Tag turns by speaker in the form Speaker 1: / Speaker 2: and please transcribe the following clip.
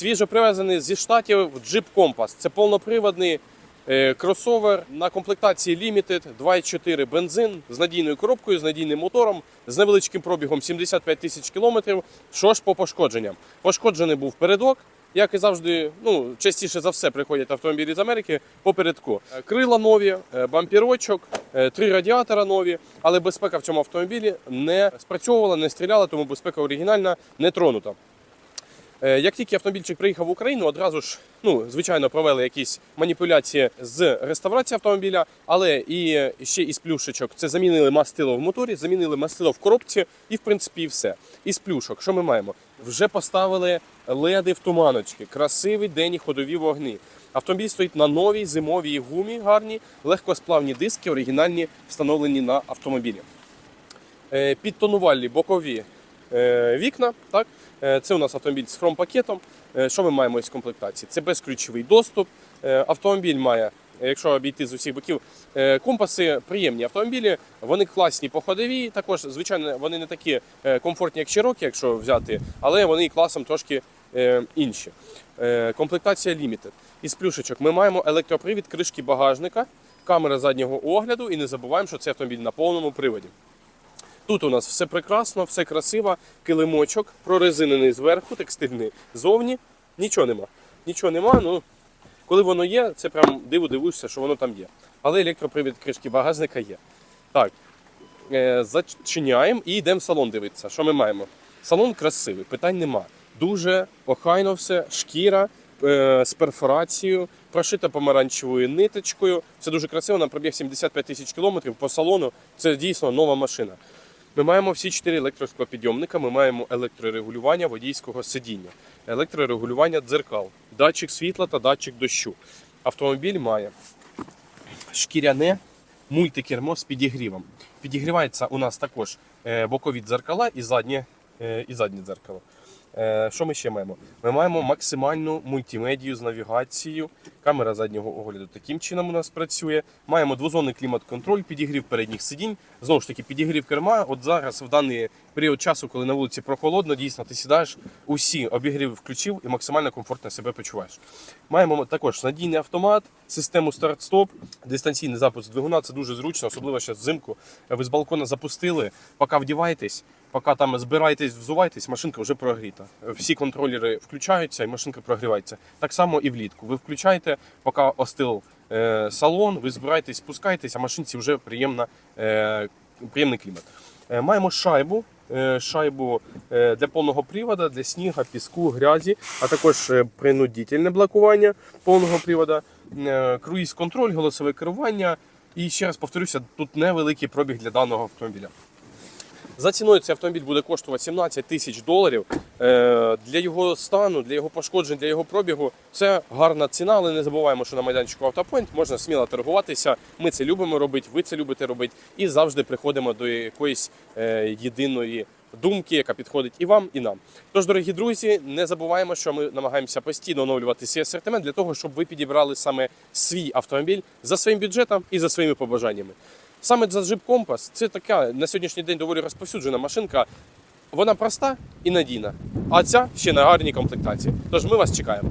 Speaker 1: свіжо привезений зі штатів Jeep Compass. Це повноприводний е, кросовер на комплектації Limited 2.4 бензин з надійною коробкою, з надійним мотором, з невеличким пробігом 75 тисяч кілометрів. Що ж по пошкодженням? Пошкоджений був передок. Як і завжди, ну частіше за все приходять автомобілі з Америки попередку. Е, Крила нові, е, бампірочок, три радіатора нові, але безпека в цьому автомобілі не спрацьовувала, не стріляла, тому безпека оригінальна не тронута. Е, Як тільки автомобільчик приїхав в Україну, одразу ж, ну, звичайно, провели якісь маніпуляції з реставрації автомобіля, але і ще із плюшечок це замінили мастило в моторі, замінили мастило в коробці, і в принципі все. Із плюшок, що ми маємо? Вже поставили леди в туманочки, красивий день і ходові вогні. Автомобіль стоїть на новій зимовій гумі, гарні, легкосплавні диски, оригінальні, встановлені на автомобілі. Е, Підтонувальні бокові вікна. Так? Е, Це у нас автомобіль з хромпакетом. Е, Що ми маємо із комплектації? Це безключовий доступ. Е, Автомобіль має, е, якщо обійти з усіх боків, е, компаси приємні автомобілі, вони класні по ходовій. Також, звичайно, вони не такі е, комфортні, як Cherokee, якщо взяти, але вони класом трошки е, інші. Е, Комплектація Limited. Із плюшечок ми маємо електропривід кришки багажника, камера заднього огляду і не забуваємо, що це автомобіль на повному приводі. Тут у нас все прекрасно, все красиво, килимочок, прорезинений зверху, текстильний зовні. Нічого нема. Нічого нема. Ну, коли воно є, це прям диво дивишся, що воно там є. Але електропривід кришки багажника є. Так, е, зачиняємо і йдемо в салон дивитися. Що ми маємо? Салон красивий, питань нема. Дуже охайно все, шкіра е, з перфорацією, прошита помаранчевою ниточкою. Це дуже красиво, на пробіг 75 тисяч кілометрів по салону. Це дійсно нова машина. Ми маємо всі чотири електросклопідйомника, ми маємо електрорегулювання водійського сидіння, електрорегулювання дзеркал, датчик світла та датчик дощу. Автомобіль має шкіряне мультикермо з підігрівом. Підігрівається у нас також е, бокові дзеркала і заднє, е, і заднє дзеркало. Е, Що ми ще маємо? Ми маємо максимальну мультимедію з навігацією. Камера заднього огляду таким чином у нас працює. Маємо двозонний клімат-контроль, підігрів передніх сидінь. Знову ж таки, підігрів керма. От зараз, в даний період часу, коли на вулиці прохолодно, дійсно ти сідаєш, усі обігрів включив і максимально комфортно себе почуваєш. Маємо також надійний автомат, систему старт-стоп, дистанційний запуск двигуна. Це дуже зручно, особливо зараз взимку. Ви з балкона запустили, поки вдіваєтесь. Поки там збираєтесь, взуваєтесь, машинка вже прогріта. Всі контролери включаються і машинка прогрівається. Так само і влітку. Ви включаєте, поки остив е, салон, ви збираєтесь, спускаєтесь, а машинці вже приємна, е, приємний клімат. Е, маємо шайбу. е, Шайбу е, для повного приводу, для сніга, піску, грязі, а також е, принудительне блокування повного приводу, е, круїз-контроль, голосове керування. І ще раз повторюся, тут невеликий пробіг для даного автомобіля. За ціною цей автомобіль буде коштувати 17 тисяч доларів. Е, Для його стану, для його пошкоджень, для його пробігу це гарна ціна, але не забуваємо, що на майданчику Автопоінт можна сміло торгуватися. Ми це любимо робити, ви це любите робити, і завжди приходимо до якоїсь е, єдиної думки, яка підходить і вам, і нам. Тож, дорогі друзі, не забуваємо, що ми намагаємося постійно оновлювати свій асортимент для того, щоб ви підібрали саме свій автомобіль за своїм бюджетом і за своїми побажаннями. Саме за Jeep Compass це така на сьогоднішній день доволі розповсюджена машинка. Вона проста і надійна. А ця ще на гарній комплектації. Тож ми вас чекаємо.